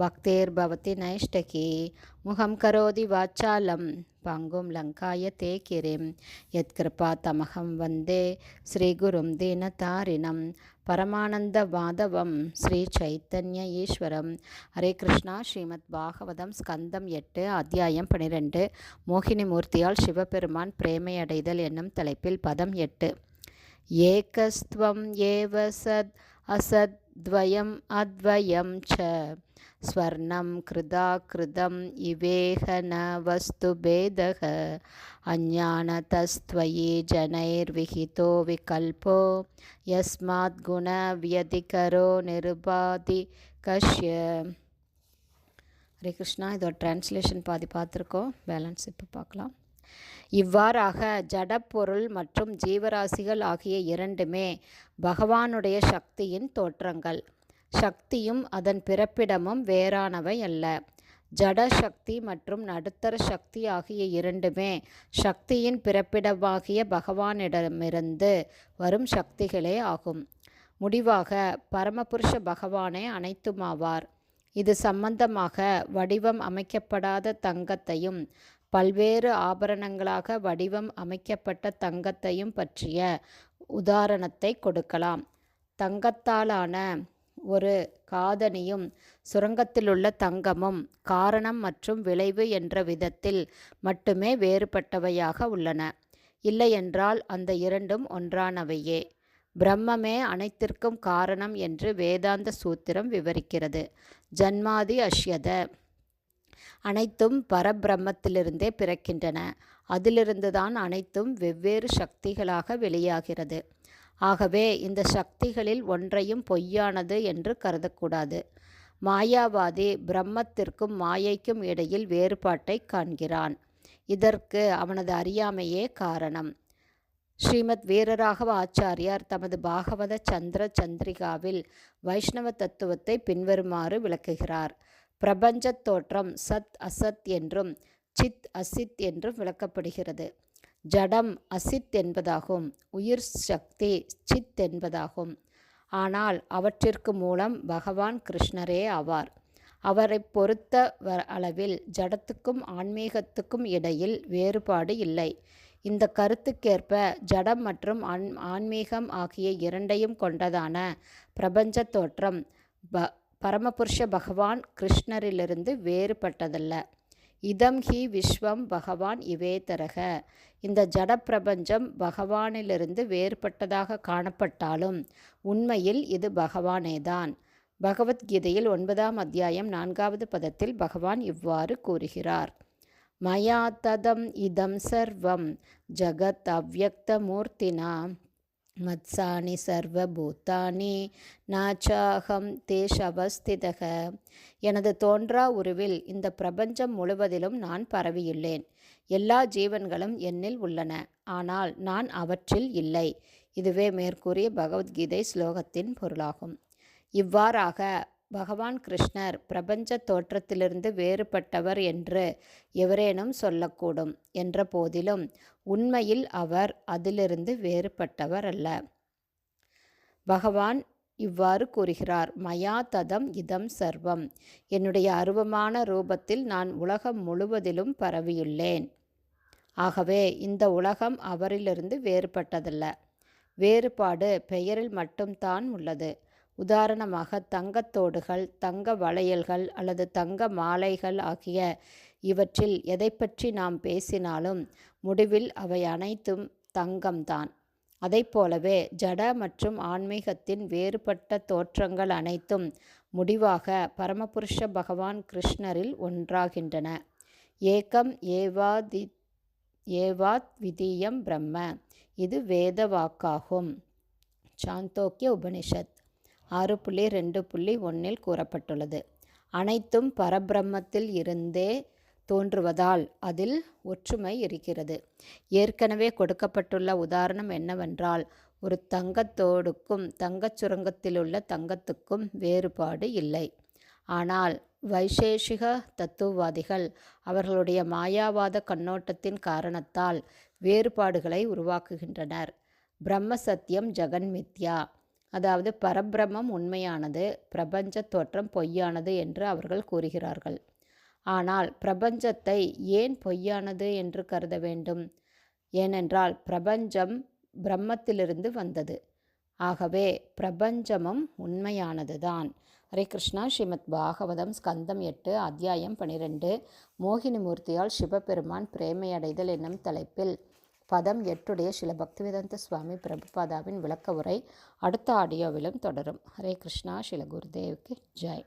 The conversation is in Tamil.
பக்தேர்பவதி நைஷ்டகி முகம் கரோதி வாச்சாலம் பங்கும் லங்காய தே கிரிம் யத்கிருபா தமகம் வந்தே ஸ்ரீகுரும் தீனதாரிணம் பரமானந்த மாதவம் ஸ்ரீ சைத்தன்ய ஈஸ்வரம் ஹரே கிருஷ்ணா ஸ்ரீமத் பாகவதம் ஸ்கந்தம் எட்டு அத்தியாயம் பனிரெண்டு। மோகினி மூர்த்தியால் சிவபெருமான் பிரேமையடைதல் என்னும் தலைப்பில் பதம் எட்டு. ஏகஸ்துவம் ஏவ சத் அசத் द्वयम् अद्वयं च स्वर्णं कृदा कृदम् इवेह न वस्तुभेदः अज्ञानतस्त्वयि जनैर्विहितो विकल्पो यस्मात् गुणव्यधिकरो நிருபாதிகஷ்ய ஹரே கிருஷ்ணா இதோட டிரான்ஸ்லேஷன் பாதி பார்த்துருக்கோம் பேலன்ஸ் இப்போ பார்க்கலாம் இவ்வாறாக ஜடப்பொருள் மற்றும் ஜீவராசிகள் ஆகிய இரண்டுமே பகவானுடைய சக்தியின் தோற்றங்கள். சக்தியும் அதன் பிறப்பிடமும் வேறானவை அல்ல. ஜட சக்தி மற்றும் நடுத்தர சக்தி ஆகிய இரண்டுமே சக்தியின் பிறப்பிடமாகிய பகவானிடமிருந்து வரும் சக்திகளே ஆகும். முடிவாக பரமபுருஷ பகவானே அனைத்துமாவார். இது சம்பந்தமாக வடிவம் அமைக்கப்படாத தங்கத்தையும் பல்வேறு ஆபரணங்களாக வடிவம் அமைக்கப்பட்ட தங்கத்தையும் பற்றிய உதாரணத்தை கொடுக்கலாம். தங்கத்தாலான ஒரு காதணியும் சுரங்கத்திலுள்ள தங்கமும் காரணம் மற்றும் விளைவு என்ற விதத்தில் மட்டுமே வேறுபட்டவையாக உள்ளன. இல்லையென்றால் அந்த இரண்டும் ஒன்றானவையே. பிரம்மமே அனைத்திற்கும் காரணம் என்று வேதாந்த சூத்திரம் விவரிக்கிறது. ஜன்மாதி அஷ்யத. அனைத்தும் பரபிரம்மத்திலிருந்தே பிறக்கின்றன. அதிலிருந்துதான் அனைத்தும் வெவ்வேறு சக்திகளாக வெளியாகிறது. ஆகவே இந்த சக்திகளில் ஒன்றையும் பொய்யானது என்று கருதக்கூடாது. மாயாவாதி பிரம்மத்திற்கும் மாயைக்கும் இடையில் வேறுபாட்டை காண்கிறான். இதற்கு அவனது அறியாமையே காரணம். ஸ்ரீமத் வீரராகவ ஆச்சாரியார் தமது பாகவத சந்திர சந்திரிகாவில் வைஷ்ணவ தத்துவத்தை பின்வருமாறு விளக்குகிறார். பிரபஞ்சத் தோற்றம் சத் அசத் என்றும் சித் அசித் என்றும் விளக்கப்படுகிறது. ஜடம் அசித் என்பதாகும் உயிர் சக்தி சித் என்பதாகும். ஆனால் அவற்றிற்கு மூலம் பகவான் கிருஷ்ணரே ஆவார். அவரை பொறுத்த அளவில் ஜடத்துக்கும் ஆன்மீகத்துக்கும் இடையில் வேறுபாடு இல்லை. இந்த கருத்துக்கேற்ப ஜடம் மற்றும் ஆன் ஆன்மீகம் ஆகிய இரண்டையும் கொண்டதான பிரபஞ்ச தோற்றம் ப பரமபுருஷ பகவான் கிருஷ்ணரிலிருந்து வேறுபட்டதல்ல. இதம் ஹி விஸ்வம் பகவான் இவேதரக இந்த ஜட பிரபஞ்சம் பகவானிலிருந்து வேறுபட்டதாக காணப்பட்டாலும் உண்மையில் இது பகவானேதான். பகவத்கீதையில் ஒன்பதாம் அத்தியாயம் நான்காவது பதத்தில் பகவான் இவ்வாறு கூறுகிறார். மயா ததம் இதம் சர்வம் ஜகத் அவ்வக்தமூர்த்தினா மத்சானி சர்வபூத்தானி நாச்சாகம் தேஷவஸ்திதக எனது தோன்றா உருவில் இந்த பிரபஞ்சம் முழுவதிலும் நான் பரவியுள்ளேன். எல்லா ஜீவன்களும் என்னில் உள்ளன. ஆனால் நான் அவற்றில் இல்லை. இதுவே மேற்கூறிய பகவத்கீதை ஸ்லோகத்தின் பொருளாகும். இவ்வாறாக பகவான் கிருஷ்ணர் பிரபஞ்ச தோற்றத்திலிருந்து வேறுபட்டவர் என்று எவரேனும் சொல்லக்கூடும் என்ற போதிலும் உண்மையில் அவர் அதிலிருந்து வேறுபட்டவர் அல்ல. பகவான் இவ்வாறு கூறுகிறார் மயா ததம் இதம் சர்வம். என்னுடைய அருவமான ரூபத்தில் நான் உலகம் முழுவதிலும் பரவியுள்ளேன். ஆகவே இந்த உலகம் அவரிலிருந்து வேறுபட்டதல்ல. வேறுபாடு பெயரில் மட்டும்தான் உள்ளது. உதாரணமாக தங்கத்தோடுகள் தங்க வளையல்கள் அல்லது தங்க மாலைகள் ஆகிய இவற்றில் எதை பற்றி நாம் பேசினாலும் முடிவில் அவை அனைத்தும் தங்கம்தான். அதை போலவே ஜட மற்றும் ஆன்மீகத்தின் வேறுபட்ட தோற்றங்கள் அனைத்தும் முடிவாக பரமபுருஷ பகவான் கிருஷ்ணரில் ஒன்றாகின்றன. ஏகம் ஏவாதி ஏவாத் விதீயம் பிரம்ம. இது வேத வாக்காகும். சாந்தோக்கிய உபனிஷத். ஆறு புள்ளி ரெண்டு புள்ளி ஒன்றில் கூறப்பட்டுள்ளது. அனைத்தும் பரபிரம்மத்தில் இருந்தே தோன்றுவதால் அதில் ஒற்றுமை இருக்கிறது. ஏற்கனவே கொடுக்கப்பட்டுள்ள உதாரணம் என்னவென்றால் ஒரு தங்கத்தோடுக்கும் தங்கச் சுரங்கத்திலுள்ள தங்கத்துக்கும் வேறுபாடு இல்லை. ஆனால் வைசேஷிக தத்துவவாதிகள் அவர்களுடைய மாயாவாத கண்ணோட்டத்தின் காரணத்தால் வேறுபாடுகளை உருவாக்குகின்றனர். பிரம்ம சத்தியம் ஜெகன்மித்யா. அதாவது பரபிரமம் உண்மையானது பிரபஞ்ச தோற்றம் பொய்யானது என்று அவர்கள் கூறுகிறார்கள். ஆனால் பிரபஞ்சத்தை ஏன் பொய்யானது என்று கருத வேண்டும்? ஏனென்றால் பிரபஞ்சம் பிரம்மத்திலிருந்து வந்தது. ஆகவே பிரபஞ்சமும் உண்மையானதுதான். ஹரே கிருஷ்ணா. ஸ்ரீமத் பாகவதம் ஸ்கந்தம் எட்டு அத்தியாயம் பனிரெண்டு. மோகினி மூர்த்தியால் சிவபெருமான் பிரேமையடைதல் என்னும் தலைப்பில் பதம் எட்டுடைய சில பக்திவேதந்த சுவாமி பிரபுபாதாவின் விளக்க உரை அடுத்த ஆடியோவிலும் தொடரும். ஹரே கிருஷ்ணா சில குருதேவுக்கு ஜெய்.